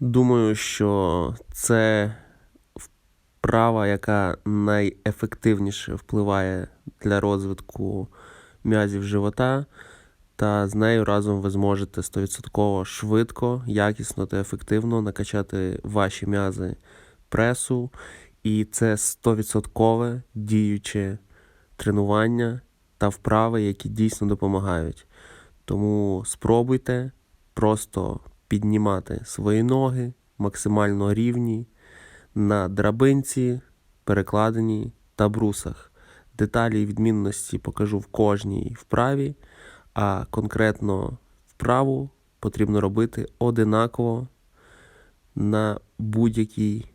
Думаю, що це вправа, яка найефективніше впливає для розвитку м'язів живота, та з нею разом ви зможете 100% швидко, якісно та ефективно накачати ваші м'язи пресу. І це 100% діюче тренування та вправи, які дійсно допомагають. Тому спробуйте просто піднімати свої ноги максимально рівні на драбинці, перекладині та брусах. Деталі і відмінності покажу в кожній вправі, а конкретно вправу потрібно робити одинаково на будь-якій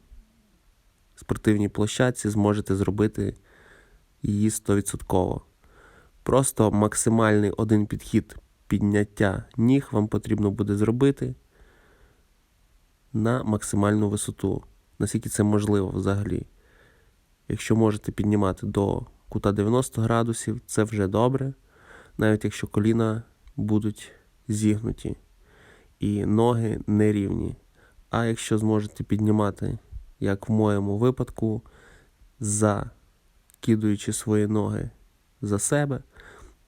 спортивній площадці зможете зробити її 100%. Просто максимальний один підхід підняття ніг вам потрібно буде зробити на максимальну висоту, наскільки це можливо взагалі. Якщо можете піднімати до кута 90 градусів, це вже добре, навіть якщо коліна будуть зігнуті і ноги нерівні. А якщо зможете піднімати, як в моєму випадку, закидуючи свої ноги за себе,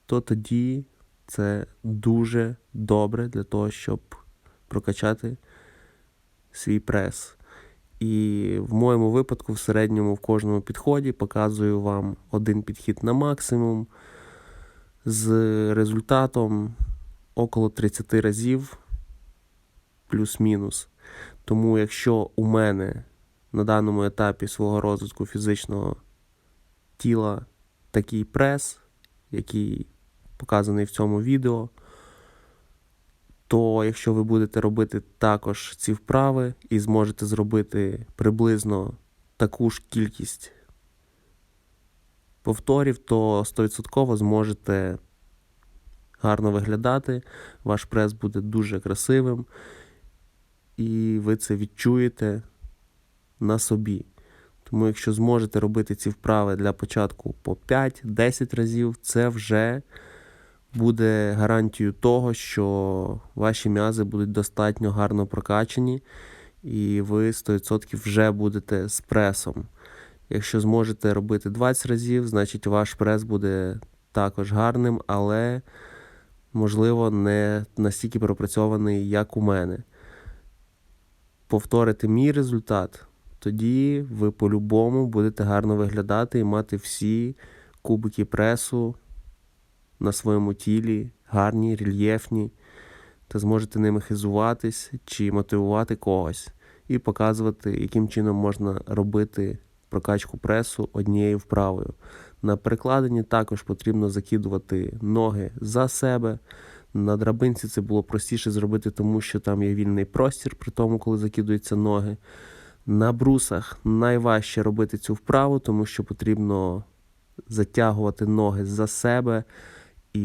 то тоді це дуже добре для того, щоб прокачати свій прес. І в моєму випадку, в середньому, в кожному підході показую вам один підхід на максимум з результатом около 30 разів плюс-мінус. Тому, якщо у мене на даному етапі свого розвитку фізичного тіла такий прес, який показаний в цьому відео, то якщо ви будете робити також ці вправи і зможете зробити приблизно таку ж кількість повторів, то 100% зможете гарно виглядати, ваш прес буде дуже красивим, і ви це відчуєте на собі. Тому, якщо зможете робити ці вправи для початку по 5-10 разів, це вже буде гарантією того, що ваші м'язи будуть достатньо гарно прокачані, і ви 100% вже будете з пресом. Якщо зможете робити 20 разів, значить ваш прес буде також гарним, але, можливо, не настільки пропрацьований, як у мене. Повторите мій результат, тоді ви по-любому будете гарно виглядати і мати всі кубики пресу на своєму тілі, гарні, рельєфні, та зможете ними хизуватись чи мотивувати когось і показувати, яким чином можна робити прокачку пресу однією вправою. На перекладині також потрібно закидувати ноги за себе. На драбинці це було простіше зробити, тому що там є вільний простір, при тому, коли закидуються ноги. На брусах найважче робити цю вправу, тому що потрібно затягувати ноги за себе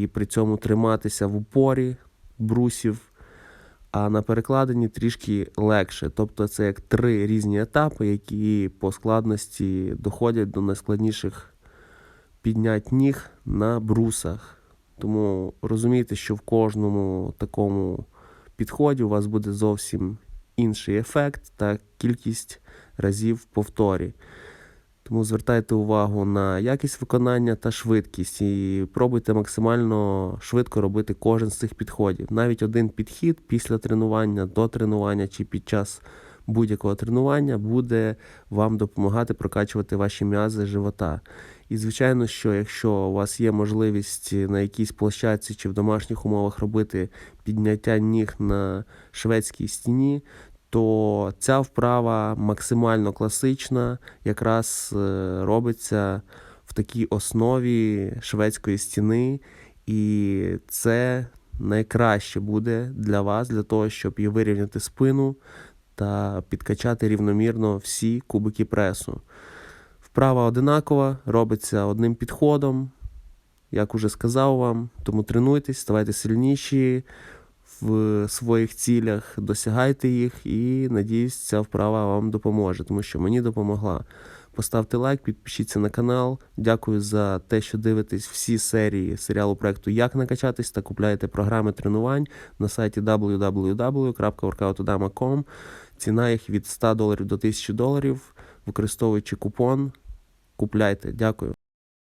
і при цьому триматися в упорі брусів. А на перекладині трішки легше. Тобто це як три різні етапи, які по складності доходять до найскладніших піднять ніг на брусах. Тому розумійте, що в кожному такому підході у вас буде зовсім інший ефект та кількість разів повторі. Тому звертайте увагу на якість виконання та швидкість і пробуйте максимально швидко робити кожен з цих підходів. Навіть один підхід після тренування, до тренування чи під час будь-якого тренування буде вам допомагати прокачувати ваші м'язи живота. І, звичайно, що якщо у вас є можливість на якійсь площадці чи в домашніх умовах робити підняття ніг на шведській стіні, то ця вправа максимально класична, якраз е, робиться в такій основі шведської стіни, і це найкраще буде для вас, для того, щоб і вирівняти спину та підкачати рівномірно всі кубики пресу. Вправа одинакова, робиться одним підходом, як уже сказав вам, тому тренуйтесь, ставайте сильніші в своїх цілях, досягайте їх і надіюсь, ця вправа вам допоможе, тому що мені допомогла. Поставте лайк, підпишіться на канал. Дякую за те, що дивитесь всі серії серіалу проекту Як накачатись та купляєте програми тренувань на сайті www.workoutodama.com. Ціна їх від 100 доларів до 1000 доларів. Використовуючи купон, купляйте. Дякую.